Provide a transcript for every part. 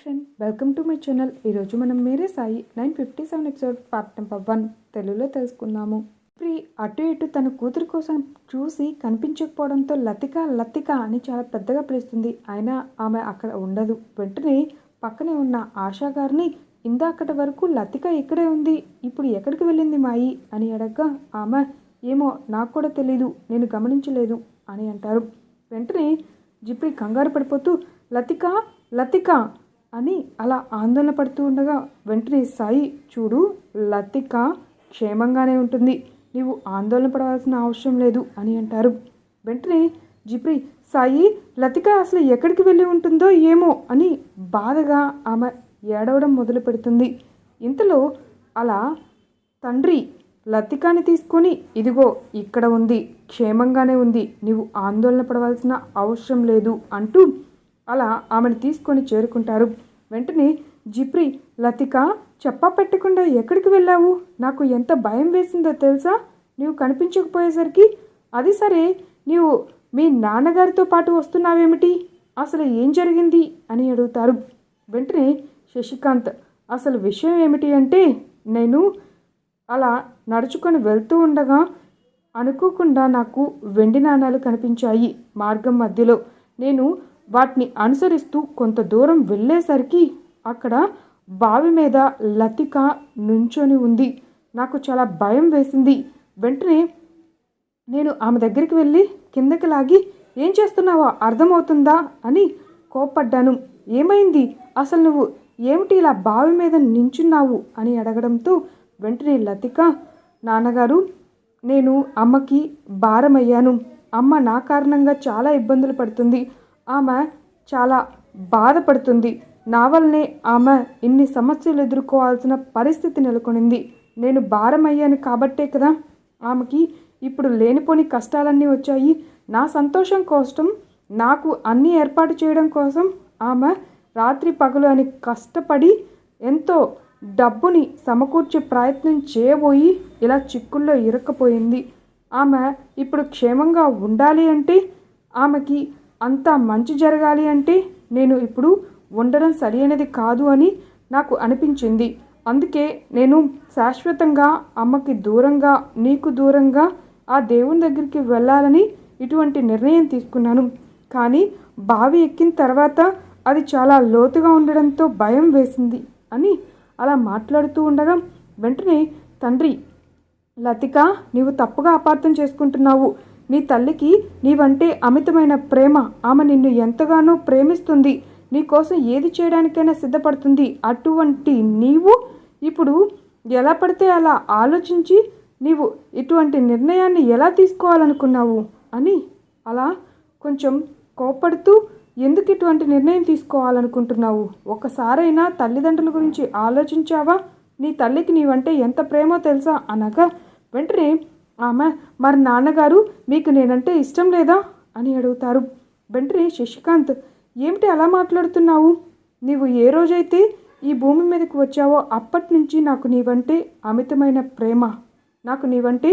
Friend welcome to my channel. ఈరోజు మనం Mere Sai nine fifty seven episode part number one తెలుగులో తెలుసుకుందాము. ప్రి అటు ఇటు తన కూతురు కోసం చూసి కనిపించకపోవడంతో లతిక లతిక అని చాలా పెద్దగా పిలుస్తుంది. అయినా ఆమె అక్కడ ఉండదు. వెంటనే పక్కనే ఉన్న ఆశా గారిని ఇందాకటి వరకు లతిక ఇక్కడే ఉంది. ఇప్పుడు ఎక్కడికి వెళ్ళింది మాయి? అని అడగగా ఆమె ఏమో నాకు కూడా తెలీదు. నేను గమనించలేదు. అని అంటారు. వెంటనే జిప్రి కంగారు పడిపోతూ లతిక లతిక అని అలా ఆందోళన పడుతూ ఉండగా వెంటనే సాయి చూడు లతిక క్షేమంగానే ఉంటుంది. నీవు ఆందోళన పడవలసిన అవసరం లేదు అని అంటారు. వెంటనే జిప్రి సాయి లతిక అసలు ఎక్కడికి వెళ్ళి ఉంటుందో ఏమో అని బాధగా ఆమె ఏడవడం మొదలు పెడుతుంది. ఇంతలో అలా తండ్రి లతికాని తీసుకొని ఇదిగో ఇక్కడ ఉంది క్షేమంగానే ఉంది నీవు ఆందోళన పడవలసిన అవసరం లేదు అంటూ అలా ఆమెను తీసుకొని చేరుకుంటారు. వెంటనే జిప్రి లతిక చెప్పా పెట్టకుండా ఎక్కడికి వెళ్ళావు? నాకు ఎంత భయం వేసిందో తెలుసా? నీవు కనిపించకపోయేసరికి? అది సరే నీవు మీ నాన్నగారితో పాటు వస్తున్నావేమిటి? అసలు ఏం జరిగింది? అని అడుగుతారు. వెంటనే శశికాంత్ అసలు విషయం ఏమిటి అంటే నేను అలా నడుచుకొని వెళ్తూ ఉండగా అనుకోకుండా నాకు వెండి నాణాలు కనిపించాయి మార్గం మధ్యలో. నేను వాటిని అనుసరిస్తూ కొంత దూరం వెళ్ళేసరికి అక్కడ బావి మీద లతిక నుంచొని ఉంది. నాకు చాలా భయం వేసింది. వెంటనే నేను ఆమె దగ్గరికి వెళ్ళి కిందకి లాగి ఏం చేస్తున్నావో అర్థమవుతుందా? అని కోప్పడ్డాను. ఏమైంది? అసలు నువ్వు ఏమిటి ఇలా బావి మీద నించున్నావు? అని అడగడంతో వెంటనే లతిక నాన్నగారు నేను అమ్మకి భారమయ్యాను. అమ్మ నా కారణంగా చాలా ఇబ్బందులు పడుతుంది. ఆమె చాలా బాధపడుతుంది. నా వల్లనే ఆమె ఇన్ని సమస్యలు ఎదుర్కోవాల్సిన పరిస్థితి నెలకొనింది. నేను భారమయ్యాను కాబట్టే కదా ఆమెకి ఇప్పుడు లేనిపోని కష్టాలన్నీ వచ్చాయి. నా సంతోషం కోసం నాకు అన్నీ ఏర్పాటు చేయడం కోసం ఆమె రాత్రి పగలు అని కష్టపడి ఎంతో డబ్బుని సమకూర్చే ప్రయత్నం చేయబోయి ఇలా చిక్కుల్లో ఇరక్కపోయింది. ఆమె ఇప్పుడు క్షేమంగా ఉండాలి అంటే ఆమెకి అంతా మంచి జరగాలి అంటే నేను ఇప్పుడు ఉండడం సరైనది కాదు అని నాకు అనిపించింది. అందుకే నేను శాశ్వతంగా అమ్మకి దూరంగా నీకు దూరంగా ఆ దేవుని దగ్గరికి వెళ్ళాలని ఇటువంటి నిర్ణయం తీసుకున్నాను. కానీ బావి ఎక్కిన తర్వాత అది చాలా లోతుగా ఉండడంతో భయం వేసింది అని అలా మాట్లాడుతూ ఉండగా వెంటనే తండ్రి లతిక నీవు తప్పుగా అపార్థం చేసుకుంటున్నావు. నీ తల్లికి నీవంటే అమితమైన ప్రేమ. ఆమె నిన్ను ఎంతగానో ప్రేమిస్తుంది. నీ కోసం ఏది చేయడానికైనా సిద్ధపడుతుంది. అటువంటి నీవు ఇప్పుడు ఎలా పడితే అలా ఆలోచించి నీవు ఇటువంటి నిర్ణయాన్ని ఎలా తీసుకోవాలనుకున్నావు అని అలా కొంచెం కోపడుతూ ఎందుకు ఇటువంటి నిర్ణయం తీసుకోవాలనుకుంటున్నావు? ఒక్కసారైనా తల్లిదండ్రుల గురించి ఆలోచించావా? నీ తల్లికి నీవంటే ఎంత ప్రేమో తెలుసా? అనగా వెంటనే ఆమె మరి నాన్నగారు మీకు నేనంటే ఇష్టం లేదా? అని అడుగుతారు. వెంటనే శశికాంత్ ఏమిటి అలా మాట్లాడుతున్నావు? నీవు ఏ రోజైతే ఈ భూమి మీదకి వచ్చావో అప్పటి నుంచి నాకు నీవంటే అమితమైన ప్రేమ. నాకు నీవంటే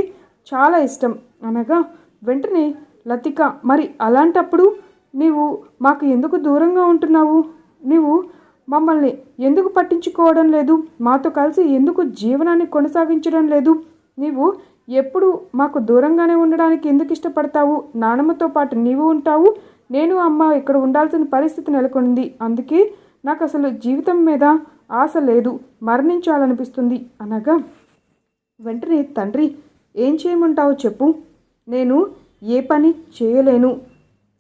చాలా ఇష్టం. అనగా వెంటనే లతిక మరి అలాంటప్పుడు నీవు మాకు ఎందుకు దూరంగా ఉంటున్నావు? నీవు మమ్మల్ని ఎందుకు పట్టించుకోవడం లేదు? మాతో కలిసి ఎందుకు జీవనాన్ని కొనసాగించడం లేదు? నీవు ఎప్పుడు మాకు దూరంగానే ఉండడానికి ఎందుకు ఇష్టపడతావు? నానమ్మతో పాటు నీవు ఉంటావు. నేను అమ్మ ఇక్కడ ఉండాల్సిన పరిస్థితి నెలకొంది. అందుకే నాకు అసలు జీవితం మీద ఆశ లేదు. మరణించాలనిపిస్తుంది. అనగా వెంటనే తండ్రి ఏం చేయమంటావు చెప్పు. నేను ఏ పని చేయలేను.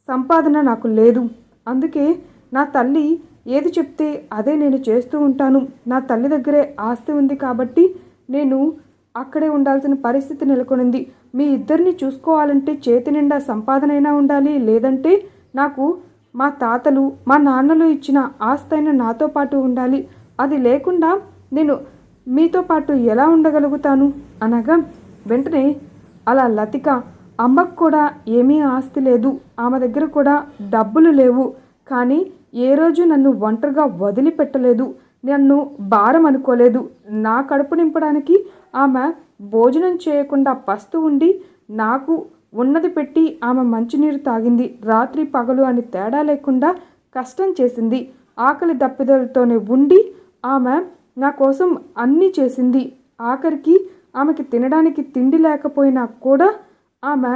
సంపాదన నాకు లేదు. అందుకే నా తల్లి ఏది చెప్తే అదే నేను చేస్తూ ఉంటాను. నా తల్లి దగ్గరే ఆస్తి ఉంది కాబట్టి నేను అక్కడే ఉండాల్సిన పరిస్థితి నెలకొనింది. మీ ఇద్దరిని చూసుకోవాలంటే చేతి నిండా సంపాదనైనా ఉండాలి లేదంటే నాకు మా తాతలు మా నాన్నలు ఇచ్చిన ఆస్తైన నాతో పాటు ఉండాలి. అది లేకుండా నేను మీతో పాటు ఎలా ఉండగలుగుతాను? అనగా వెంటనే అలా లతిక అమ్మకు కూడా ఏమీ ఆస్తి లేదు. ఆమె దగ్గర కూడా డబ్బులు లేవు. కానీ ఏ రోజు నన్ను ఒంటరిగా వదిలిపెట్టలేదు. నన్ను భారం అనుకోలేదు. నా కడుపు నింపడానికి ఆమె భోజనం చేయకుండా పస్తు ఉండి నాకు ఉన్నది పెట్టి ఆమె మంచినీరు తాగింది. రాత్రి పగలు అని తేడా లేకుండా కష్టం చేసింది. ఆకలి దప్పిదలతోనే ఉండి ఆమె నా కోసం అన్నీ చేసింది. ఆఖరికి ఆమెకి తినడానికి తిండి లేకపోయినా కూడా ఆమె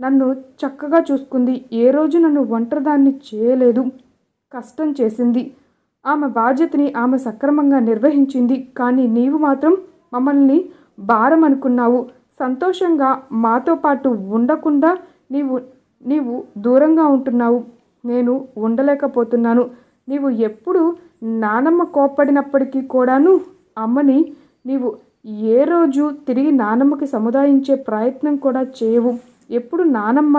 నన్ను చక్కగా చూసుకుంది. ఏ రోజు నన్ను ఒంటరిదాన్ని చేయలేదు. కష్టం చేసింది. ఆమె బాధ్యతని ఆమె సక్రమంగా నిర్వహించింది. కానీ నీవు మాత్రం మమ్మల్ని భారం అనుకున్నావు సంతోషంగా మాతో పాటు ఉండకుండా నీవు నీవు దూరంగా ఉంటున్నావు. నేను ఉండలేకపోతున్నాను. నీవు ఎప్పుడు నానమ్మ కోప్పడినప్పటికీ కూడాను అమ్మని నీవు ఏ రోజు తిరిగి నానమ్మకి సముదాయించే ప్రయత్నం కూడా చేయవు. ఎప్పుడు నానమ్మ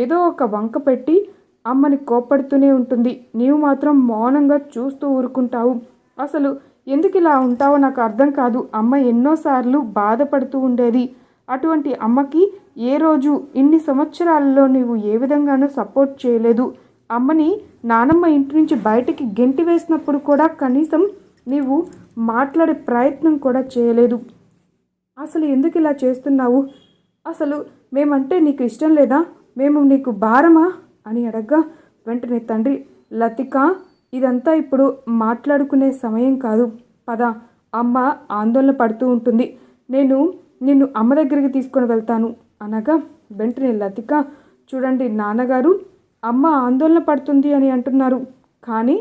ఏదో ఒక వంక పెట్టి అమ్మని కోప్పడుతూనే ఉంటుంది. నీవు మాత్రం మౌనంగా చూస్తూ ఊరుకుంటావు. అసలు ఎందుకు ఇలా ఉంటావో నాకు అర్థం కాదు. అమ్మ ఎన్నోసార్లు బాధపడుతూ ఉండేది. అటువంటి అమ్మకి ఏ రోజు ఇన్ని సంవత్సరాలలో నీవు ఏ విధంగానూ సపోర్ట్ చేయలేదు. అమ్మని నానమ్మ ఇంటి నుంచి బయటికి గెంటి వేసినప్పుడు కూడా కనీసం నీవు మాట్లాడే ప్రయత్నం కూడా చేయలేదు. అసలు ఎందుకు ఇలా చేస్తున్నావు? అసలు మేమంటే నీకు ఇష్టం లేదా? మేము నీకు భారమా? అని అడగ్గా వెంటనే తండ్రి లతిక ఇదంతా ఇప్పుడు మాట్లాడుకునే సమయం కాదు. పద అమ్మ ఆందోళన పడుతూ ఉంటుంది. నేను నిన్ను అమ్మ దగ్గరికి తీసుకొని వెళ్తాను అనగా వెంటనే లతిక చూడండి నాన్నగారు అమ్మ ఆందోళన పడుతుంది అని అంటున్నారు. కానీ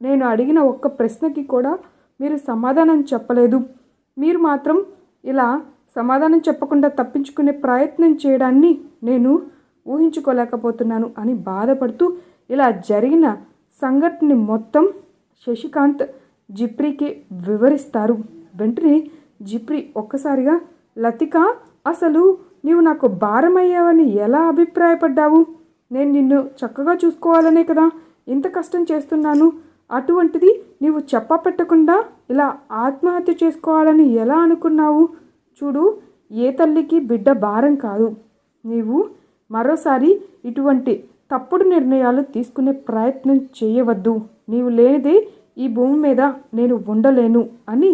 నేను అడిగిన ఒక్క ప్రశ్నకి కూడా మీరు సమాధానం చెప్పలేదు. మీరు మాత్రం ఇలా సమాధానం చెప్పకుండా తప్పించుకునే ప్రయత్నం చేయడాన్ని నేను ఊహించుకోలేకపోతున్నాను అని బాధపడుతూ ఇలా జరిగిన సంఘటనని మొత్తం శశికాంత్ జిప్రీకి వివరిస్తారు. వెంటనే జిప్రీ ఒక్కసారిగా లతిక అసలు నీవు నాకు భారమయ్యావని ఎలా అభిప్రాయపడ్డావు? నేను నిన్ను చక్కగా చూసుకోవాలనే కదా ఇంత కష్టం చేస్తున్నాను. అటువంటిది నీవు చెప్పపెట్టకుండా ఇలా ఆత్మహత్య చేసుకోవాలని ఎలా అనుకున్నావు? చూడు ఏ తల్లికి బిడ్డ భారం కాదు. నీవు మరోసారి ఇటువంటి తప్పుడు నిర్ణయాలు తీసుకునే ప్రయత్నం చేయవద్దు. నీవు లేనిదే ఈ భూమి మీద నేను ఉండలేను అని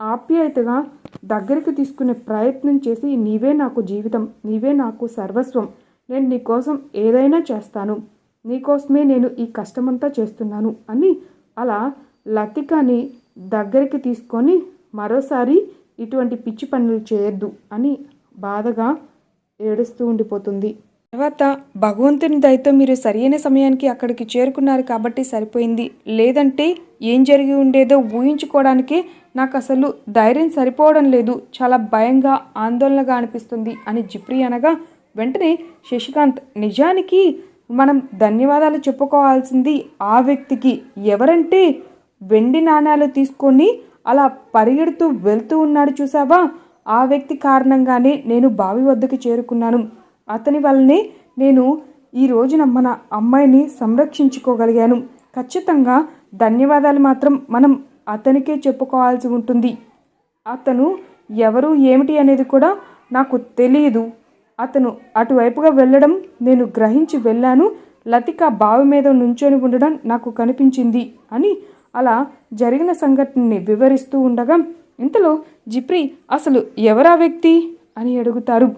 ఆప్యాయతగా దగ్గరికి తీసుకునే ప్రయత్నం చేసి నీవే నాకు జీవితం నీవే నాకు సర్వస్వం. నేను నీకోసం ఏదైనా చేస్తాను. నీకోసమే నేను ఈ కష్టమంతా చేస్తున్నాను అని అలా లతికని దగ్గరికి తీసుకొని మరోసారి ఇటువంటి పిచ్చి పనులు చేయొద్దు అని బాధగా ఏడుస్తూ ఉండిపోతుంది. తర్వాత భగవంతుని దయతో మీరు సరైన సమయానికి అక్కడికి చేరుకున్నారు కాబట్టి సరిపోయింది. లేదంటే ఏం జరిగి ఉండేదో ఊహించుకోవడానికి నాకు అసలు ధైర్యం సరిపోవడం లేదు. చాలా భయంగా ఆందోళనగా అనిపిస్తుంది అని జిప్రి అనగా వెంటనే శశికాంత్ నిజానికి మనం ధన్యవాదాలు చెప్పుకోవాల్సింది ఆ వ్యక్తికి. ఎవరంటే వెండి నాణ్యాలు తీసుకొని అలా పరిగెడుతూ వెళ్తూ ఉన్నాడు చూసావా ఆ వ్యక్తి కారణంగానే నేను బావి వద్దకు చేరుకున్నాను. అతని వల్లనే నేను ఈ రోజున మన అమ్మాయిని సంరక్షించుకోగలిగాను. ఖచ్చితంగా ధన్యవాదాలు మాత్రం మనం అతనికే చెప్పుకోవాల్సి ఉంటుంది. అతను ఎవరు ఏమిటి అనేది కూడా నాకు తెలియదు అతను అటువైపుగా వెళ్ళడం నేను గ్రహించి వెళ్ళాను. లతిక బావి మీద నుంచొని ఉండడం నాకు కనిపించింది అని అలా జరిగిన సంఘటనని వివరిస్తూ ఉండగా ఇంతలో జిప్రి అసలు ఎవరా వ్యక్తి? అని అడుగుతారు.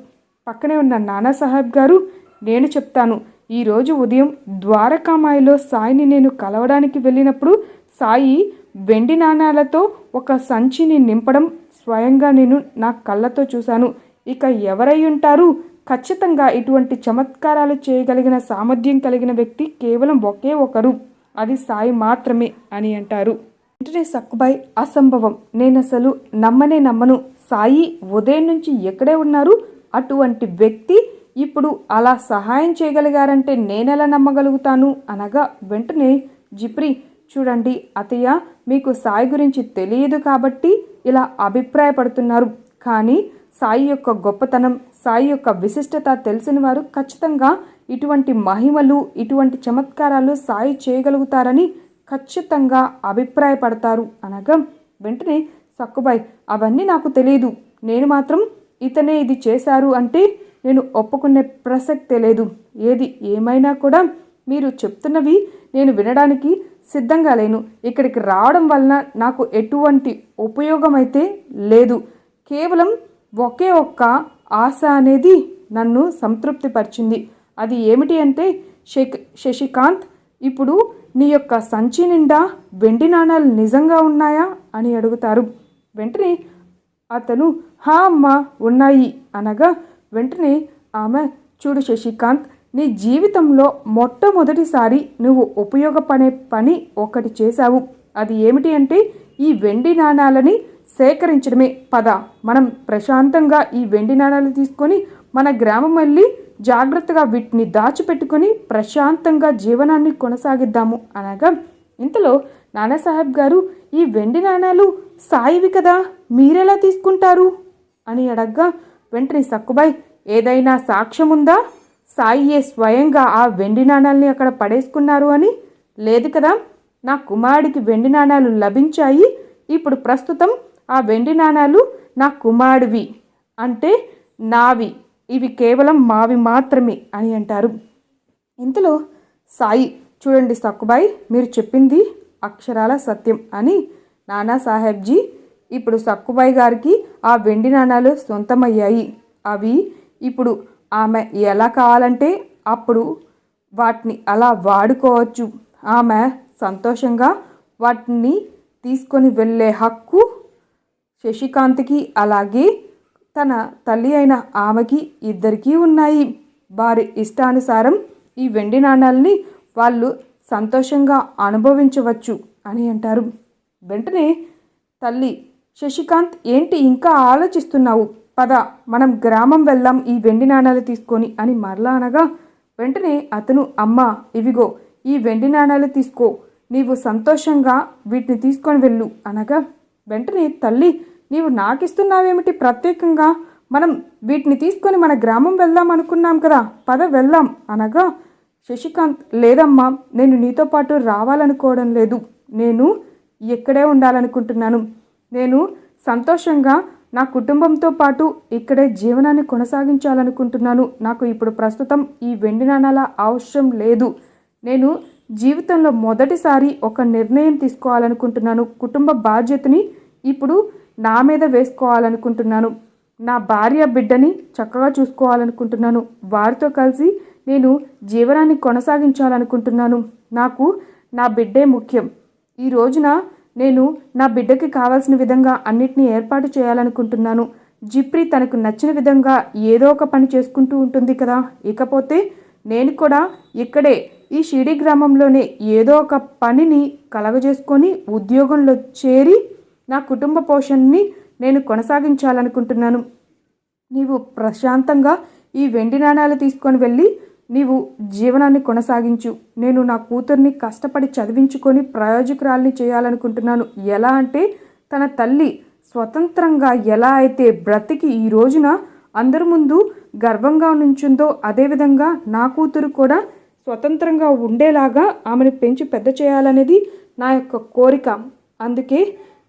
పక్కనే ఉన్న నానా సాహెబ్ గారు నేను చెప్తాను ఈరోజు ఉదయం ద్వారకామాయిలో సాయిని నేను కలవడానికి వెళ్ళినప్పుడు సాయి వెండి నాణాలతో ఒక సంచిని నింపడం స్వయంగా నేను నా కళ్ళతో చూశాను. ఇక ఎవరై ఉంటారు? ఖచ్చితంగా ఇటువంటి చమత్కారాలు చేయగలిగిన సామర్థ్యం కలిగిన వ్యక్తి కేవలం ఒకే ఒకరు. అది సాయి మాత్రమే అని అంటారు. వెంటనే సక్కుబాయ్ అసంభవం. నేను అసలు నమ్మనే నమ్మను. సాయి ఉదయం నుంచి ఎక్కడే ఉన్నారు? అటువంటి వ్యక్తి ఇప్పుడు అలా సహాయం చేయగలిగారంటే నేనెలా నమ్మగలుగుతాను? అనగా వెంటనే జిప్రి చూడండి అతయ్య మీకు సాయి గురించి తెలియదు కాబట్టి ఇలా అభిప్రాయపడుతున్నారు. కానీ సాయి యొక్క గొప్పతనం సాయి యొక్క విశిష్టత తెలిసిన వారు ఖచ్చితంగా ఇటువంటి మహిమలు ఇటువంటి చమత్కారాలు సాయి చేయగలుగుతారని ఖచ్చితంగా అభిప్రాయపడతారు. అనగా వెంటనే సక్కుబాయ్ అవన్నీ నాకు తెలియదు. నేను మాత్రం ఇతనే ఇది చేశారు అంటే నేను ఒప్పుకునే ప్రసక్తే లేదు. ఏది ఏమైనా కూడా మీరు చెప్తున్నవి నేను వినడానికి సిద్ధంగా లేను. ఇక్కడికి రావడం వలన నాకు ఎటువంటి ఉపయోగం అయితే లేదు. కేవలం ఒకే ఒక్క ఆశ అనేది నన్ను సంతృప్తిపరిచింది. అది ఏమిటి అంటే శక్ శశికాంత్ ఇప్పుడు నీ యొక్క సంచి నిండా వెండి నాణాలు నిజంగా ఉన్నాయా అని అడుగుతారు. వెంటనే అతను హా అమ్మా ఉన్నాయి అనగా వెంటనే ఆమె చూడు శశికాంత్ నీ జీవితంలో మొట్టమొదటిసారి నువ్వు ఉపయోగపడే పని ఒకటి చేశావు. అది ఏమిటి అంటే ఈ వెండి నాణాలని సేకరించడమే. పద మనం ప్రశాంతంగా ఈ వెండి నాణాలు తీసుకొని మన గ్రామం వెళ్ళి జాగ్రత్తగా వీటిని దాచిపెట్టుకొని ప్రశాంతంగా జీవనాన్ని కొనసాగిద్దాము. అనగా ఇంతలో నానాసాహెబ్ గారు ఈ వెండి నాణాలు సాయివి కదా? మీరెలా తీసుకుంటారు? అని అడగ్గా వెంటనే సక్కుబాయ్ ఏదైనా సాక్ష్యం ఉందా సాయియే స్వయంగా ఆ వెండి నాణాలని అక్కడ పడేసుకున్నారు అని? లేదు కదా నా కుమారుడికి వెండి నాణాలు లభించాయి ఇప్పుడు ప్రస్తుతం ఆ వెండి నాణాలు నా కుమారుడివి అంటే నావి ఇవి కేవలం మావి మాత్రమే అని అంటారు. ఇంతలో సాయి చూడండి సక్కుబాయ్ మీరు చెప్పింది అక్షరాల సత్యం అని నానా సాహెబ్జీ ఇప్పుడు సక్కుబాయి గారికి ఆ వెండి నాణాలు సొంతమయ్యాయి. అవి ఇప్పుడు ఆమె ఎలా కావాలంటే అప్పుడు వాటిని అలా వాడుకోవచ్చు. ఆమె సంతోషంగా వాటిని తీసుకొని వెళ్ళే హక్కు శశికాంత్కి అలాగే తన తల్లి అయిన ఆమెకి ఇద్దరికీ ఉన్నాయి. వారి ఇష్టానుసారం ఈ వెండి నాణాలని వాళ్ళు సంతోషంగా అనుభవించవచ్చు అని అంటారు. వెంటనే తల్లి శశికాంత్ ఏంటి ఇంకా ఆలోచిస్తున్నావు? పద మనం గ్రామం వెళ్దాం ఈ వెండి నాణాలు తీసుకొని అని మరలా అనగా వెంటనే అతను అమ్మ ఇవిగో ఈ వెండి నాణాలు తీసుకో నీవు సంతోషంగా వీటిని తీసుకొని వెళ్ళు అనగా వెంటనే తల్లి నీవు నాకిస్తున్నావేమిటి ప్రత్యేకంగా? మనం వీటిని తీసుకొని మన గ్రామం వెళ్దాం అనుకున్నాం కదా పద వెళ్దాం అనగా శశికాంత్ లేదమ్మా నేను నీతో పాటు రావాలనుకోవడం లేదు నేను ఇక్కడే ఉండాలనుకుంటున్నాను నేను సంతోషంగా నా కుటుంబంతో పాటు ఇక్కడే జీవనాన్ని కొనసాగించాలనుకుంటున్నాను. నాకు ఇప్పుడు ప్రస్తుతం ఈ వెండి నాణాల అవసరం లేదు. నేను జీవితంలో మొదటిసారి ఒక నిర్ణయం తీసుకోవాలనుకుంటున్నాను. కుటుంబ బాధ్యతని ఇప్పుడు నా మీద వేసుకోవాలనుకుంటున్నాను. నా భార్య బిడ్డని చక్కగా చూసుకోవాలనుకుంటున్నాను. వారితో కలిసి నేను జీవనాన్ని కొనసాగించాలనుకుంటున్నాను. నాకు నా బిడ్డే ముఖ్యం. ఈ రోజున నేను నా బిడ్డకి కావాల్సిన విధంగా అన్నిటినీ ఏర్పాటు చేయాలనుకుంటున్నాను. జిప్రి తనకు నచ్చిన విధంగా ఏదో ఒక పని చేసుకుంటూ ఉంటుంది కదా. ఇకపోతే నేను కూడా ఇక్కడే ఈ షిడి గ్రామంలోనే ఏదో ఒక పనిని కలగజేసుకొని ఉద్యోగంలో చేరి నా కుటుంబ పోషణని నేను కొనసాగించాలనుకుంటున్నాను. నీవు ప్రశాంతంగా ఈ వెండి నాణాలు తీసుకొని వెళ్ళి నీవు జీవనాన్ని కొనసాగించు. నేను నా కూతుర్ని కష్టపడి చదివించుకొని ప్రయోజకురాల్ని చేయాలనుకుంటున్నాను. ఎలా అంటే తన తల్లి స్వతంత్రంగా ఎలా అయితే బ్రతికి ఈ రోజున అందరి ముందు గర్వంగా నుంచుందో అదేవిధంగా నా కూతురు కూడా స్వతంత్రంగా ఉండేలాగా ఆమెను పెంచి పెద్ద చేయాలనేది నా యొక్క కోరిక. అందుకే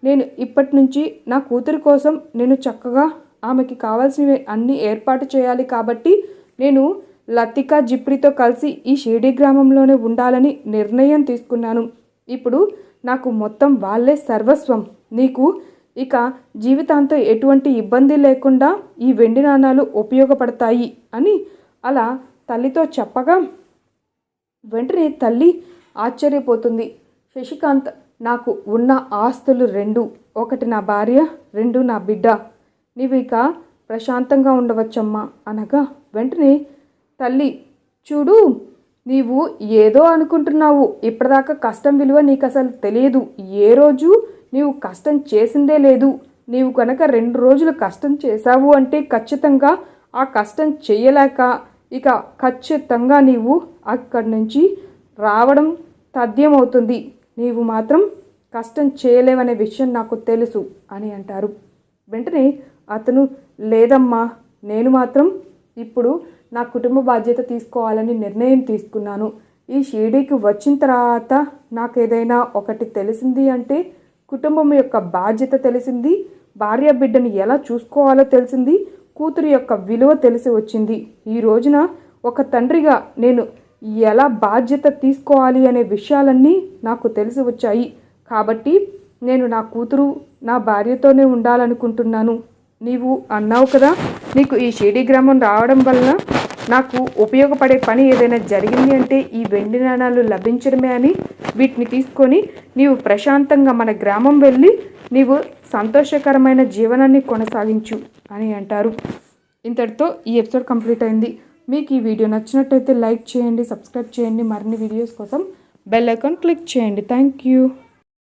నేను ఇప్పటి నుంచి నా కూతురు కోసం నేను చక్కగా ఆమెకి కావాల్సినవి అన్నీ ఏర్పాటు చేయాలి కాబట్టి నేను లతిక జిప్రితో కలిసి ఈ షిరిడి గ్రామంలోనే ఉండాలని నిర్ణయం తీసుకున్నాను. ఇప్పుడు నాకు మొత్తం వాళ్ళే సర్వస్వం. నీకు ఇక జీవితాంతం ఎటువంటి ఇబ్బంది లేకుండా ఈ వెండి నాణాలు ఉపయోగపడతాయి అని అలా తల్లితో చెప్పగా వెంటనే తల్లి ఆశ్చర్యపోతుంది. శశికాంత్ నాకు ఉన్న ఆస్తులు రెండు. ఒకటి నా భార్య రెండు నా బిడ్డ. నీవు ఇక ప్రశాంతంగా ఉండవచ్చమ్మా అనగా వెంటనే తల్లి చూడు నీవు ఏదో అనుకుంటున్నావు. ఇప్పటిదాకా కష్టం విలువ నీకు అసలు తెలియదు. ఏ రోజు నీవు కష్టం చేసిందే లేదు. నీవు కనుక రెండు రోజులు కష్టం చేశావు అంటే ఖచ్చితంగా ఆ కష్టం చేయలేక ఇక ఖచ్చితంగా నీవు అక్కడి నుంచి రావడం తథ్యమవుతుంది నీవు మాత్రం కష్టం చేయలేవనే విషయం నాకు తెలుసు అని అంటారు. వెంటనే అతను లేదమ్మా నేను మాత్రం ఇప్పుడు నా కుటుంబ బాధ్యత తీసుకోవాలని నిర్ణయం తీసుకున్నాను. ఈ షిరిడీకి వచ్చిన తర్వాత నాకు ఏదైనా ఒకటి తెలిసింది అంటే కుటుంబం యొక్క బాధ్యత తెలిసింది భార్య బిడ్డని ఎలా చూసుకోవాలో తెలిసింది కూతురు యొక్క విలువ తెలిసి వచ్చింది. ఈ రోజున ఒక తండ్రిగా నేను ఎలా బాధ్యత తీసుకోవాలి అనే విషయాలన్నీ నాకు తెలిసి వచ్చాయి. కాబట్టి నేను నా కూతురు నా భార్యతోనే ఉండాలనుకుంటున్నాను. నీవు అన్నావు కదా నీకు ఈ షిరిడీ గ్రామం రావడం వల్ల నాకు ఉపయోగపడే పని ఏదైనా జరిగింది అంటే ఈ వెండి నాణాలు లభించడమే అని వీటిని తీసుకొని నీవు ప్రశాంతంగా మన గ్రామం వెళ్ళి నీవు సంతోషకరమైన జీవనాన్ని కొనసాగించు అని అంటారు. ఇంతటితో ఈ ఎపిసోడ్ కంప్లీట్ అయింది. మీకు ఈ వీడియో నచ్చినట్టయితే లైక్ చేయండి సబ్స్క్రైబ్ చేయండి. మరిన్ని వీడియోస్ కోసం బెల్ ఐకాన్ క్లిక్ చేయండి. Thank you.